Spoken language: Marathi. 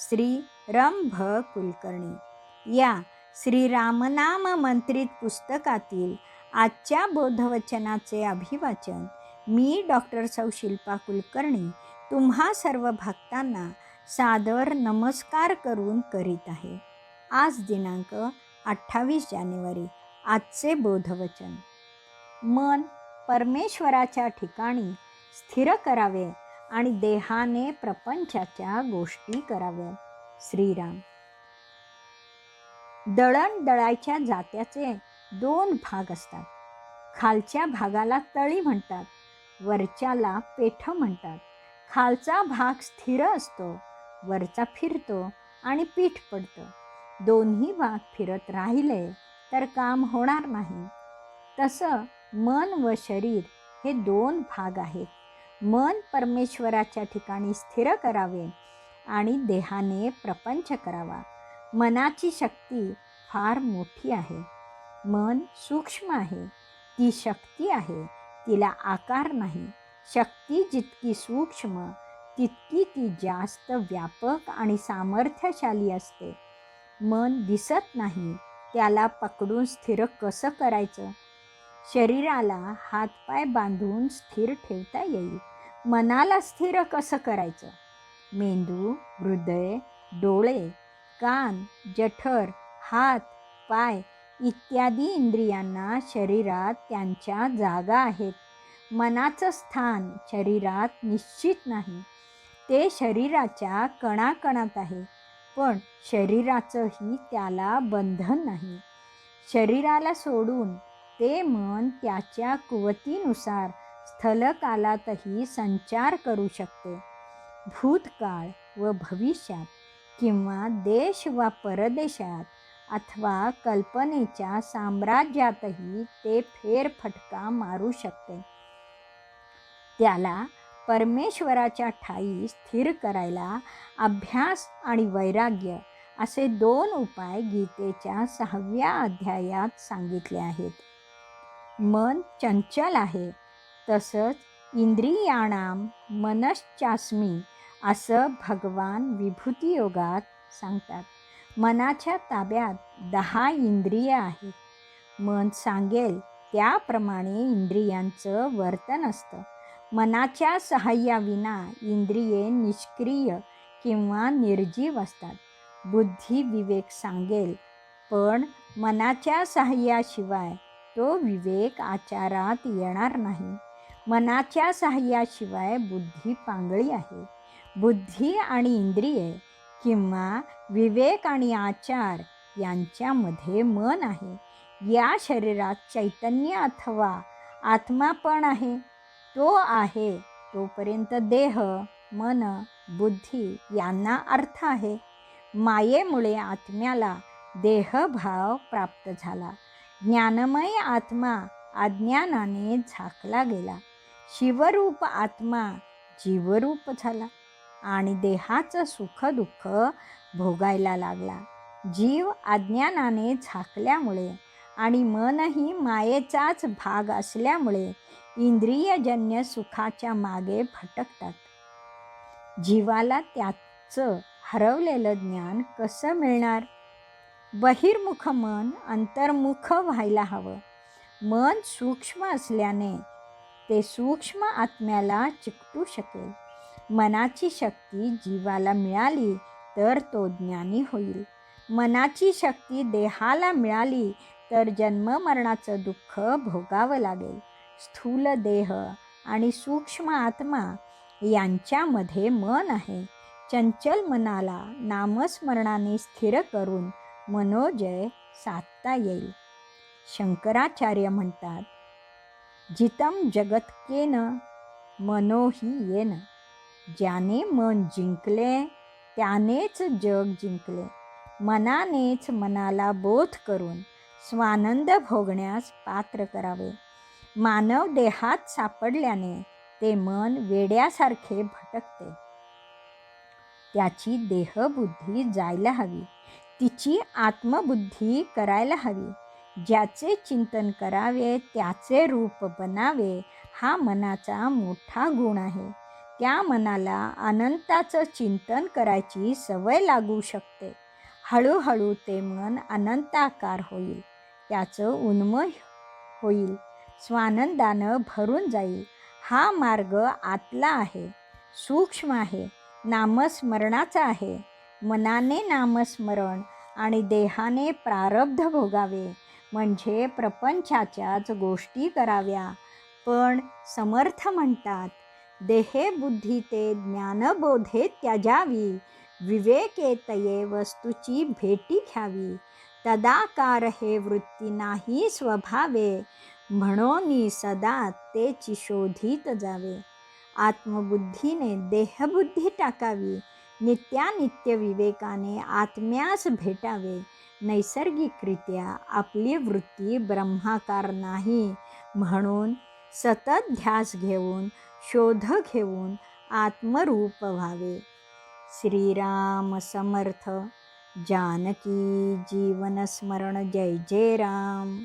श्री रंभ कुलकर्णी या श्री रामनाम मंत्रित पुस्तकातील आजच्या बोधवचनाचे अभिवाचन मी डॉक्टर सौ शिल्पा कुलकर्णी तुम्हा सर्व भक्तांना सादर नमस्कार करून करीत आहे. आज दिनांक अठ्ठावीस जानेवारी आजचे बोधवचन. मन परमेश्वराच्या ठिकाणी स्थिर करावे आणि देहाने प्रपंचाच्या गोष्टी कराव्या. श्रीराम. दळण दळायच्या जात्याचे दोन भाग असतात. खालच्या भागाला तळी म्हणतात. वरच्याला पेठ म्हणतात. खालचा भाग स्थिर असतो वरचा फिरतो आणि पीठ पडतं. दोन्ही भाग फिरत राहिले तर काम होणार नाही. तसं मन व शरीर हे दोन भाग आहेत. मन परमेश्वराच्या ठिकाणी स्थिर करावे आणि देहाने प्रपंच करावा. मनाची शक्ती फार मोठी आहे. मन सूक्ष्म आहे. ती शक्ती आहे. तिला आकार नाही. शक्ती जितकी सूक्ष्म तितकी ती जास्त व्यापक आणि सामर्थ्यशाली असते. मन दिसत नाही. त्याला पकडून स्थिर कसं करायचं? शरीराला हातपाय बांधून स्थिर ठेवता येईल. मनाला स्थिर कसं करायचं? मेंदू हृदय डोळे कान जठर हात पाय इत्यादी इंद्रियांना शरीरात त्यांच्या जागा आहेत. मनाचं स्थान शरीरात निश्चित नाही. ते शरीराच्या कणाकणात आहे. पण शरीराचंही त्याला बंधन नाही. शरीराला सोडून ते मन त्याच्या कुवतीनुसार स्थलकालातही संचार करू शकते. भूतकाळ व भविष्यात किंवा देश वा परदेशात अथवा कल्पनेच्या साम्राज्यातही ते फेरफटका मारू शकते. त्याला परमेश्वराच्या ठाई स्थिर करायला अभ्यास आणि वैराग्य असे दोन उपाय गीतेच्या सहाव्या अध्यायात सांगितले आहेत. मन चंचल आहे. तसंच इंद्रियाणाम मनश्चास्मी असं भगवान विभूती योगात सांगतात. मनाच्या ताब्यात दहा इंद्रिय आहेत. मन सांगेल त्याप्रमाणे इंद्रियांचं वर्तन असतं. मनाच्या सहाय्याविना इंद्रिये निष्क्रिय किंवा निर्जीव असतात. बुद्धी विवेक सांगेल पण मनाच्या सहाय्याशिवाय तो विवेक आचारात येणार नाही. मनाच्या सहाय्याशिवाय बुद्धी पांगळी आहे. बुद्धी आणि इंद्रिये किंवा विवेक आणि आचार यांच्यामध्ये मन आहे. या शरीरात चैतन्य अथवा आत्मा पण आहे. तो आहे तोपर्यंत देह मन बुद्धी यांना अर्थ आहे. मायेमुळे आत्म्याला देहभाव प्राप्त झाला. ज्ञानमय आत्मा अज्ञानाने झाकला गेला. शिवरूप आत्मा जीवरूप झाला आणि देहाचं सुख दुःख भोगायला लागला. जीव अज्ञानाने झाकल्यामुळे आणि मनही मायेचाच भाग असल्यामुळे इंद्रियजन्य सुखाच्या मागे भटकतात. जीवाला त्याचं हरवलेलं ज्ञान कसं मिळणार? बहिर्मुख मन अंतर्मुख व्हायला हवं. मन सूक्ष्म असल्याने ते सूक्ष्म आत्म्याला चिकटू शकेल. मनाची शक्ती जीवाला मिळाली तर तो ज्ञानी होईल. मनाची शक्ती देहाला मिळाली तर जन्ममरणाचं दुःख भोगावं लागेल. स्थूल देह आणि सूक्ष्म आत्मा यांच्यामध्ये मन आहे. चंचल मनाला नामस्मरणाने स्थिर करून मनोजय साधता येईल. शंकराचार्य म्हणतात जितम जगतकेन मनोही येन. ज्याने मन जिंकले त्यानेच जग जिंकले. मनानेच मनाला बोध करून स्वानंद भोगण्यास पात्र करावे. मानव देहात सापडल्याने ते मन वेड्यासारखे भटकते. त्याची देहबुद्धी जायला हवी. तिची आत्मबुद्धी करायला हवी. ज्याचे चिंतन करावे त्याचे रूप बनावे हा मनाचा मोठा गुण आहे. त्या मनाला अनंताचं चिंतन करायची सवय लागू शकते. हळूहळू ते मन अनंताकार होईल. त्याचं उन्मय होईल. स्वानंदानं भरून जाईल. हा मार्ग आतला आहे. सूक्ष्म आहे. नामस्मरणाचा आहे. मनाने नामस्मरण आणि देहाने प्रारब्ध भोगावे. म्हणजे प्रपंचाच्याच गोष्टी कराव्या. पण समर्थ म्हणतात देहे बुद्धी ते ज्ञानबोधे त्याजावी. विवेकेतये वस्तूची भेटी घ्यावी. तदाकार हे वृत्ती नाही स्वभावे. म्हणून सदा तेची शोधित जावे. आत्मबुद्धीने देहबुद्धी टाकावी. नित्यानित्य विवेकाने आत्म्यास भेटावे. नैसर्गिकरित्या आपली वृत्ती ब्रह्माकार नाही. म्हणून सतत ध्यास घेऊन शोध घेऊन आत्मरूप व्हावे. श्रीराम समर्थ. जानकी जीवन स्मरण. जय जय राम.